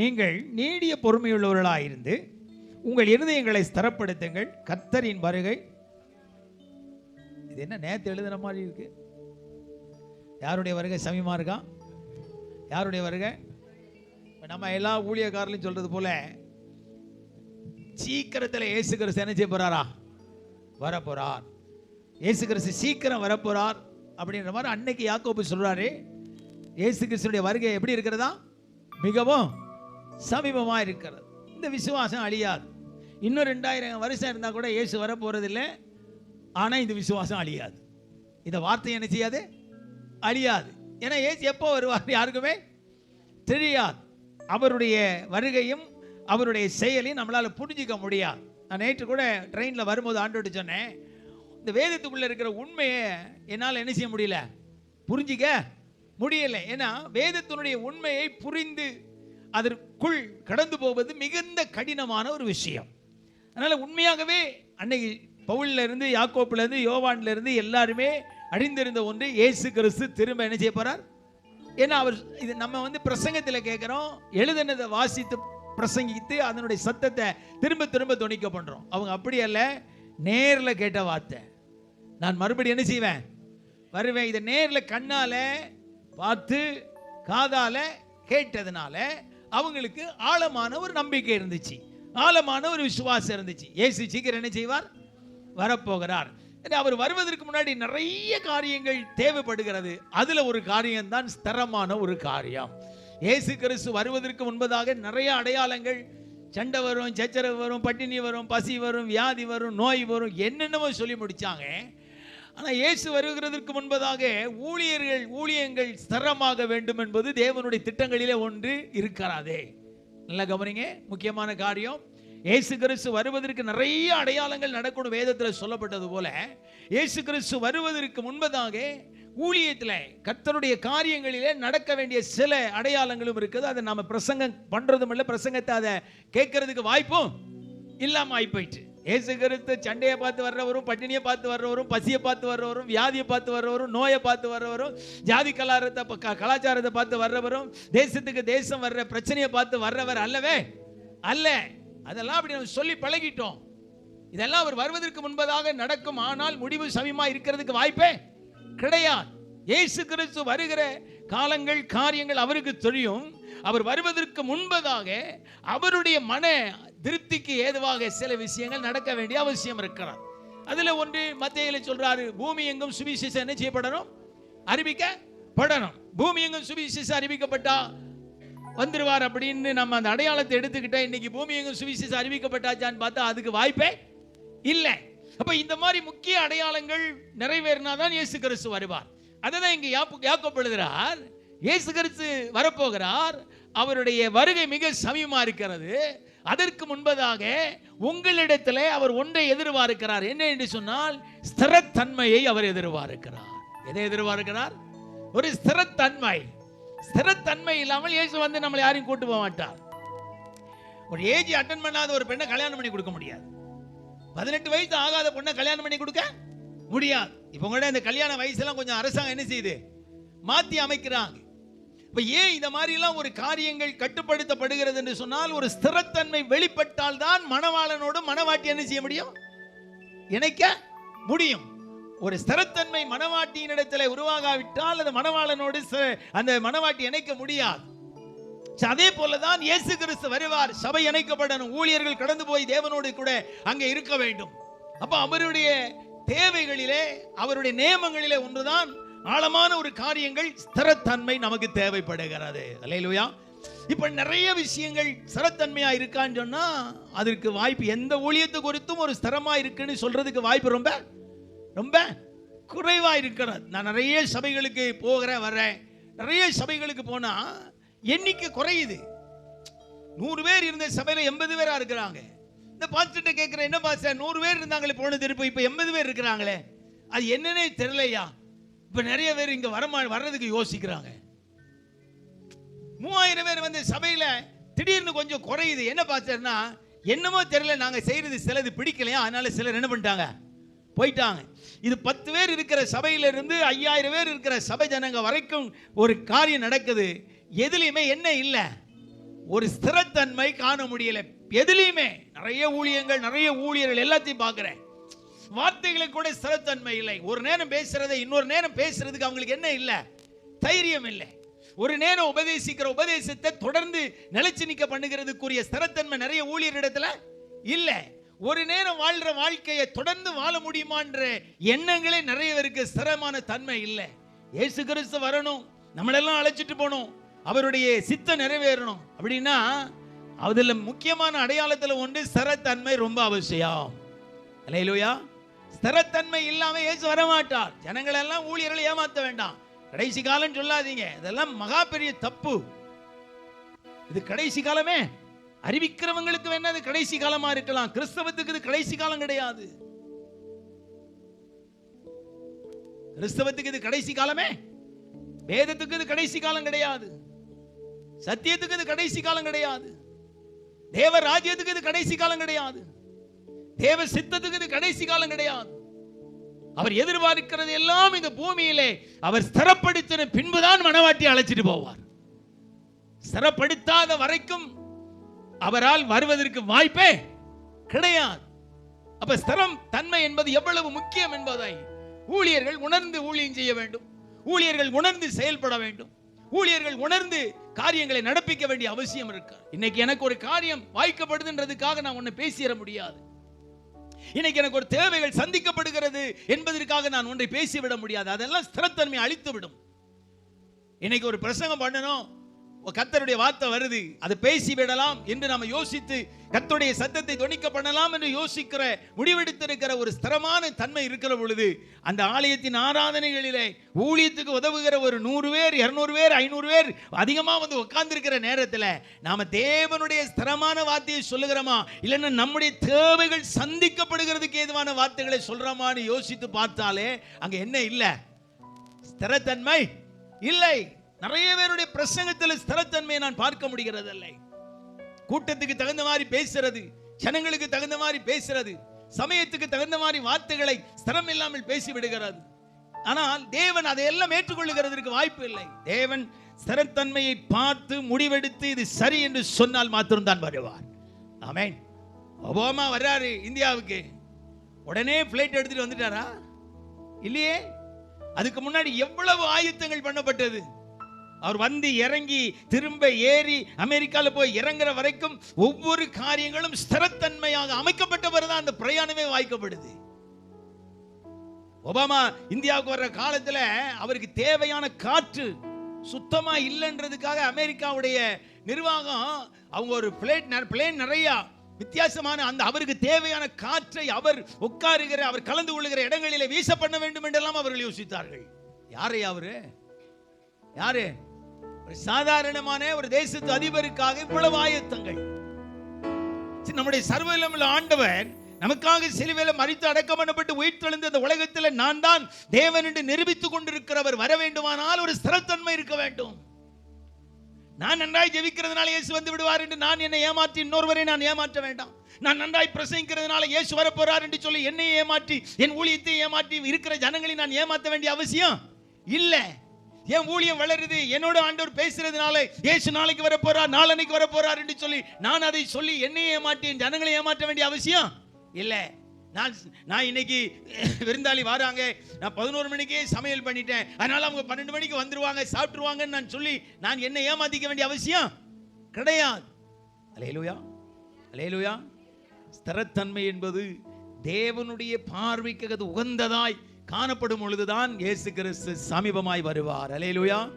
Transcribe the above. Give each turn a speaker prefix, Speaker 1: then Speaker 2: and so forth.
Speaker 1: நீங்கள் நீடிய பொறுமையுள்ளவர்களாயிருந்து உங்கள் இருதயங்களை ஸ்திரப்படுத்துங்கள். கத்தரின் வருகை. இது என்ன நேற்று எழுதுன மாதிரி இருக்கு? யாருடைய வருகை சமயமா இருக்கா? யாருடைய வருகை? நம்ம எல்லா ஊழியக்காரர்களையும் சொல்றது போல சீக்கிரத்தில் இயேசு கிறிஸ்து என்ன செய்ய போறாரா? வரப்போறார். இயேசு கிறிஸ்து சீக்கிரம் வரப்போறார் அப்படின்ற மாதிரி அன்னைக்கு யாக்கோபு சொல்றாரு. இயேசு கிறிஸ்துடைய வருகை எப்படி இருக்கிறதா? மிகவும் சமீபமாக இருக்கிறது. இந்த விசுவாசம் அழியாது. இன்னும் ரெண்டாயிரம் வருஷம் இருந்தால் கூட இயேசு வரப்போறதில்லை. ஆனால் இந்த விசுவாசம் அழியாது. இந்த வார்த்தை என்ன செய்யாது? அழியாது. ஏன்னா இயேசு எப்போ வருவார்? யாருக்குமே தெரியாது. அவருடைய வருகையும் அவருடைய செயலையும் நம்மளால் புரிஞ்சிக்க முடியாது. நான் நேற்று கூட ட்ரெயினில் வரும்போது ஆண்டோட்டு சொன்னேன். இந்த வேதத்துக்குள்ளே இருக்கிற உண்மையை என்னால் என்ன செய்ய முடியல? புரிஞ்சிக்க முடியல. ஏன்னா வேதத்தினுடைய உண்மையை புரிந்து அதற்குள் கடந்து போவது மிகுந்த கடினமான ஒரு விஷயம். அதனால் உண்மையாகவே அன்னைக்கு பவுல்ல யாக்கோப்பிலேருந்து யோவான்லேருந்து எல்லாருமே அழிந்திருந்த ஒன்று இயேசு கிறிஸ்து திரும்ப என்ன செய்ய போகிறார் ஏன்னா அவர் இது நம்ம வந்து பிரசங்கத்தில் கேட்குறோம் எழுதுனதை வாசித்து பிரசங்கித்து அதனுடைய சத்தத்தை திரும்ப திரும்ப துணிக்க பண்ணுறோம் அவங்க அப்படி அல்ல நேரில் கேட்ட வார்த்தை. நான் மறுபடியும் என்ன செய்வேன்? வருவேன். இதை நேரில் கண்ணால் பார்த்து காதால் கேட்டதுனால அவங்களுக்கு ஆழமான ஒரு நம்பிக்கை இருந்துச்சு. ஆழமான ஒரு விசுவாசம் இருந்துச்சு. ஏசு சீக்கிரம் என்ன செய்வார்? வரப்போகிறார். அவர் வருவதற்கு முன்னாடி நிறைய காரியங்கள் தேவைப்படுகிறது. அதுல ஒரு காரியம் தான் ஸ்திரமான ஒரு காரியம். ஏசு கிறிஸ்து வருவதற்கு முன்பதாக நிறைய அடையாளங்கள். சண்டை வரும் சச்சரவு வரும் பட்டினி வரும் பசி வரும் வியாதி வரும் நோய் வரும் என்னென்னமோ சொல்லி முடிச்சாங்க. ஆனால் இயேசு வருகிறதற்கு முன்பதாக ஊழியர்கள் ஊழியங்கள் ஸ்திரமாக வேண்டும் என்பது தேவனுடைய திட்டங்களிலே ஒன்று இருக்கிறாதே. நல்லா கவனிங்க முக்கியமான காரியம். இயேசு கிறிஸ்து வருவதற்கு நிறைய அடையாளங்கள் நடக்கணும் வேதத்தில் சொல்லப்பட்டது போல இயேசு கிறிஸ்து வருவதற்கு முன்பதாக ஊழியத்தில் கர்த்தருடைய காரியங்களிலே நடக்க வேண்டிய சில அடையாளங்களும் இருக்குது. அதை நம்ம பிரசங்கம் பண்ணுறதும் இல்லை பிரசங்கத்தை அதை கேட்கறதுக்கு வாய்ப்பும் இல்லாம ஆகி போயிட்டு இயேசு கிறிஸ்து சண்டையை பார்த்து வர்றவரும் பட்டினியை பார்த்து வர்றவரும் பசியை பார்த்து வர்றவரும் வியாதியை பார்த்து வர்றவரும் நோயை பார்த்து வர்றவரும் ஜாதி கலாரத்தை க- கலாச்சாரத்தை பார்த்து வர்றவரும் தேசத்துக்கு தேசம் வர்ற பிரச்சனையை பார்த்து வர்றவர் அல்லவே? அல்ல. அதெல்லாம் அப்படி நம்ம சொல்லி பழகிட்டோம். இதெல்லாம் அவர் வருவதற்கு முன்பதாக நடக்கும். ஆனால் முடிவு சமயமா இருக்கிறதுக்கு வாய்ப்பே கிடையாது. இயேசு கிறிஸ்து வருகிற காலங்கள் காரியங்கள் அவருக்கு தெரியும். அவர் வருவதற்கு முன்பதாக அவருடைய மன திருப்திக்கு ஏதுவாக சில விஷயங்கள் நடக்க வேண்டிய அவசியம் இருக்கிறார். அதுல ஒன்று மத்தியில் சொல்றாரு பூமி எங்கும் சுவிசேஷம் என்ன செய்யப்படணும்? அறிவிக்கப்படணும் பூமி எங்கும் சுவிசேஷம் அறிவிக்கப்பட்டா வந்துருவார் அப்படின்னு நம்ம அந்த அடையாளத்தை எடுத்துக்கிட்டா இன்னைக்கு பூமி எங்கும் சுவிசேஷம் அறிவிக்கப்பட்டாச்சான்னு பார்த்தா அதுக்கு வாய்ப்பே இல்லை. அப்ப இந்த மாதிரி முக்கிய அடையாளங்கள் நிறைவேறினாதான் இயேசு கிறிஸ்து வருவார். அதை தான் இங்க யாப்பு- இயேசு கிறிஸ்து வரப்போகிறார் அவருடைய வருகை மிக சமீபமா இருக்கிறது. அதற்கு முன்பதாக உங்களிடத்திலே அவர் ஒன்றை எதிர்பார்க்கிறார். என்ன என்று சொன்னால் ஸ்திரத்தன்மையை அவர் எதிர்பார்க்கிறார். எதை எதிர்பார்க்கிறார்? ஒரு ஸ்திரத்தன்மை. ஸ்திரத்தன்மை இல்லாமல் இயேசு வந்து நம்மளை யாரையும் கூட்டு போக மாட்டார். ஒரு ஏஜ் அட்டன் பண்ணாத ஒரு பெண்ணை கல்யாணம் பண்ணி கொடுக்க முடியாது. பதினெட்டு வயசு ஆகாத பொண்ணை கல்யாணம் பண்ணி கொடுக்க முடியாது. இப்போ கூட இந்த கல்யாண வயசுலாம் கொஞ்சம் அரசாங்கம் என்ன செய்யுது? மாத்தி அமைக்கிறாங்க. இப்போ ஏன் இந்த மாதிரி எல்லாம் ஒரு காரியங்கள் கட்டுப்படுத்தப்படுகிறது என்று சொன்னால் ஒரு ஸ்திரத்தன்மை வெளிப்பட்டால் தான் மணவாளனோடு மணவாட்டி என்ன செய்ய முடியும்? இணைக்க முடியும். ஒரு ஸ்திரத்தன்மை மணவாட்டியினிடத்தில் உருவாகாவிட்டால் அந்த மணவாளனோடு அந்த மணவாட்டி இணைக்க முடியாது. அதே போலதான் இயேசு கிறிஸ்து வருவார். சபை இணைக்கப்படணும். ஊழியர்கள் கடந்து போய் தேவனோடு கூட அங்கே இருக்க வேண்டும். அப்ப அவருடைய தேவைகளிலே அவருடைய நியமங்களிலே ஒன்றுதான் ஆழமான ஒரு காரியங்கள் ஸ்திரத்தன்மை நமக்கு தேவைப்படுகிறது. அலையிலுயா இப்ப நிறைய விஷயங்கள் ஸ்திரத்தன்மையா இருக்கான்னு சொன்னா அதற்கு வாய்ப்பு எந்த ஊழியத்து குறித்தும் ஒரு ஸ்திரமா இருக்குன்னு சொல்றதுக்கு வாய்ப்பு ரொம்ப ரொம்ப குறைவா இருக்கிறது. நான் நிறைய சபைகளுக்கு போகிறேன் வர்றேன். நிறைய சபைகளுக்கு போனா எண்ணிக்கை குறையுது. நூறு பேர் இருந்த சபையில எண்பது பேரா இருக்கிறாங்க. இந்த பாஸ்டர்கிட்ட கேட்குறேன் என்ன பாஸ்டர்? நூறு பேர் இருந்தாங்களே போன திருப்பி இப்போ எண்பது பேர் இருக்கிறாங்களே. அது என்னன்னே தெரியலையா? இப்ப நிறைய பேர் இங்க வரமா வர்றதுக்கு யோசிக்கிறாங்க. மூவாயிரம் பேர் வந்து சபையில திடீர்னு கொஞ்சம் குறையுது. என்ன பார்த்தேன்னா என்னமோ தெரியல நாங்க செய்யறது சிலது பிடிக்கலையா? அதனால சிலர் என்ன பண்ணிட்டாங்க? போயிட்டாங்க. இது பத்து பேர் இருக்கிற சபையில இருந்து ஐயாயிரம் பேர் இருக்கிற சபை ஜனங்க வரைக்கும் ஒரு காரியம் நடக்குது. எதுலையுமே என்ன இல்லை. ஒரு ஸ்திரத்தன்மை காண முடியல. எதுலையுமே. நிறைய ஊழியங்கள் நிறைய ஊழியர்கள் எல்லாத்தையும் பார்க்குறேன். வார்த்தைகளுக்கு கூட ஸ்திரத்தன்மை இல்லை. ஒரு நேரம் பேசுறதை இன்னொரு நேரம் பேசுறதுக்கு அவங்களுக்கு என்ன இல்லை? தைரியம் இல்லை. ஒரு நேரம் உபதேசிக்கிற உபதேசத்தை தொடர்ந்து நிலைச்சு நிக்க பண்ணுகிறதுக்குரிய ஸ்திரத்தன்மை நிறைய ஊழியரிடத்துல இல்ல. ஒரு நேரம் வாழ்ற வாழ்க்கையை தொடர்ந்து வாழ முடியுமான்ற எண்ணங்களே நிறைய பேருக்கு ஸ்திரமான தன்மை இல்லை. இயேசு கிறிஸ்து வரணும். நம்மளெல்லாம் அழைச்சிட்டு போகணும். அவருடைய சித்தம் நிறைவேறணும். அப்படின்னா அதுல முக்கியமான அடையாளத்துல ஒன்று ஸ்திரத்தன்மை ரொம்ப அவசியம். அலையிலோயா. ஸ்திரத்தன்மை இல்லாம இயேசு வரமாட்டார். ஜனங்களை எல்லாம் ஊழியர்களை ஏமாத்த வேண்டாம். கடைசி காலம் சொல்லாதீங்க. இதெல்லாம் மகா பெரிய தப்பு. இது கடைசி காலமே. அறிவிக்கிறவங்களுக்கு வேணா அது கடைசி காலமா இருக்கலாம். கிறிஸ்தவத்துக்கு இது கடைசி காலம் கிடையாது. கிறிஸ்தவத்துக்கு இது கடைசி காலமே. வேதத்துக்கு இது கடைசி காலம் கிடையாது. சத்தியத்துக்கு இது கடைசி காலம் கிடையாது. தேவ ராஜ்யத்துக்கு இது கடைசி காலம் கிடையாது. தேவ சித்தத்துக்கு இது கடைசி காலம் கிடையாது. அவர் எதிர்பார்க்கிறது எல்லாம் இந்த பூமியிலே. அவர் ஸ்திரப்படுத்தின பின்புதான் மனவாட்டி அழைச்சிட்டு போவார். ஸ்திரப்படுத்தாத வரைக்கும் அவரால் வருவதற்கு வாய்ப்பே கிடையாது. அப்ப ஸ்திரம் தன்மை என்பது எவ்வளவு முக்கியம் என்பதை ஊழியர்கள் உணர்ந்து ஊழியம் செய்ய வேண்டும். ஊழியர்கள் உணர்ந்து செயல்பட வேண்டும். ஊழியர்கள் உணர்ந்து காரியங்களை நடப்பிக்க வேண்டிய அவசியம் இருக்கு இன்னைக்கு எனக்கு ஒரு காரியம் வாய்க்கப்படுதுன்றதுக்காக நான் ஒன்னு பேசிட முடியாது. இன்னைக்கு எனக்கு ஒரு தேவைகள் சந்திக்கப்படுகிறது என்பதற்காக நான் ஒன்றை பேசிவிட முடியாது. அதெல்லாம் ஸ்திரத்தன்மை அழித்து விடும் இன்னைக்கு ஒரு பிரசங்கம் பண்ணணும். கத்தருடைய வார்த்தை வருது. அதை பேசி விடலாம் என்று நாம யோசித்து கத்தருடைய சத்தத்தை துணிக்க பண்ணலாம் என்று யோசிக்கிற முடிவெடுத்திருக்கிற ஒரு ஸ்திரமான தன்மை இருக்கிற பொழுது அந்த ஆலயத்தின் ஆராதனைகளிலே ஊழியத்துக்கு உதவுகிற ஒரு நூறு பேர் இருநூறு பேர் ஐநூறு பேர் அதிகமா வந்து உட்கார்ந்துருக்கிற நேரத்தில் நாம தேவனுடைய ஸ்திரமான வார்த்தையை சொல்லுகிறோமா? இல்லைன்னா நம்முடைய தேவைகள் சந்திக்கப்படுகிறதுக்கு ஏதுவான வார்த்தைகளை சொல்றோமான்னு யோசித்து பார்த்தாலே அங்க என்ன இல்லை? ஸ்திரத்தன்மை இல்லை. நிறைய பேருடைய பிரசங்கத்தில் ஸ்திரத்தன்மையை நான் பார்க்க முடிகிறதில்லை. கூட்டத்துக்கு தகுந்த மாதிரி பேசுறது ஜனங்களுக்கு தகுந்த மாதிரி பேசுறது சமயத்துக்கு தகுந்த மாதிரி வார்த்தைகளை ஸ்திரம் இல்லாமல் பேசி விடுகிறது ஆனால் தேவன் அதையெல்லாம் ஏற்றுக்கொள்ளுகிறதற்கு வாய்ப்பு இல்லை. தேவன் ஸ்திரத்தன்மையை பார்த்து முடிவெடுத்து இது சரி என்று சொன்னால் மாத்திரம்தான் வருவார். ஆமேன். ஒபாமா வர்றாரு இந்தியாவுக்கு. உடனே பிளைட் எடுத்துட்டு வந்துட்டாரா? இல்லையே. அதுக்கு முன்னாடி எவ்வளவு ஆயுத்தங்கள் பண்ணப்பட்டது? அவர் வந்து இறங்கி திரும்ப ஏறி அமெரிக்கால போய் இறங்குற வரைக்கும் ஒவ்வொரு காரியங்களும் ஸ்திரத்தன்மையாக அமைக்கப்பட்டவர் தான் அந்த பிரயாணமே வாய்க்கப்படுது. ஒபாமா இந்தியாவுக்கு வர்ற காலத்துல அவருக்கு தேவையான காற்று சுத்தமா இல்லைன்றதுக்காக அமெரிக்காவுடைய நிர்வாகம் அவங்க ஒரு பிளேட் பிளேன் நிறைய வித்தியாசமான அந்த அவருக்கு தேவையான காற்றை அவர் உட்காருகிற அவர் கலந்து கொள்ளுகிற இடங்களிலே வீச பண்ண வேண்டும் என்றெல்லாம் அவர்கள் யோசித்தார்கள். யாரை அவரு? யாரு? ஒரு சாதாரணமான ஒரு தேசத்து அதிபருக்காக இவ்வளவு ஆயத்தங்கள். நம்முடைய சர்வலமில் ஆண்டவர் நமக்காக சிலுவையில மறித்து அடக்கம் பண்ணப்பட்டு உயிர்த்தெழுந்த இந்த உலகத்தில் நான் தான் தேவன் என்று நிரூபித்துக் கொண்டிருக்கிறவர் வர வேண்டுமானால் ஒரு ஸ்திரத்தன்மை இருக்க வேண்டும். நான் நன்றாய் ஜெபிக்கிறதுனால இயேசு வந்து விடுவார் என்று நான் என்னை ஏமாற்றி இன்னொருவரை நான் ஏமாற்ற வேண்டாம். நான் நன்றாய் பிரசங்கிக்கிறதுனால இயேசு வரப்போறார் என்று சொல்லி என்னை ஏமாற்றி என் ஊழியத்தை ஏமாற்றி இருக்கிற ஜனங்களை நான் ஏமாற்ற வேண்டிய அவசியம் இல்லை. என் ஊழியம் வளருது என்னோட ஆண்டவர் பேசுறதுனால ஏசு நாளைக்கு வர போறார் நாளன்னைக்கு வர போறார் என்று சொல்லி நான் அதை சொல்லி என்னையே ஏமாட்டேன் ஜனங்களை ஏமாற்ற வேண்டிய அவசியம் இல்லை. நான் நான் இன்னைக்கு விருந்தாளி வராங்க. நான் பதினோரு மணிக்கே சமையல் பண்ணிட்டேன். அதனால அவங்க பன்னெண்டு மணிக்கு வந்துருவாங்க சாப்பிட்டுருவாங்கன்னு நான் சொல்லி நான் என்ன ஏமாத்திக்க வேண்டிய அவசியம் கிடையாது. அலையலுயா. அலையலுயா. ஸ்திரத்தன்மை என்பது தேவனுடைய பார்வைக்கு அது உகந்ததாய் காணப்படும் பொழுதுதான் இயேசு கிறிஸ்து சமீபமாய் வருவார். அலையலுயா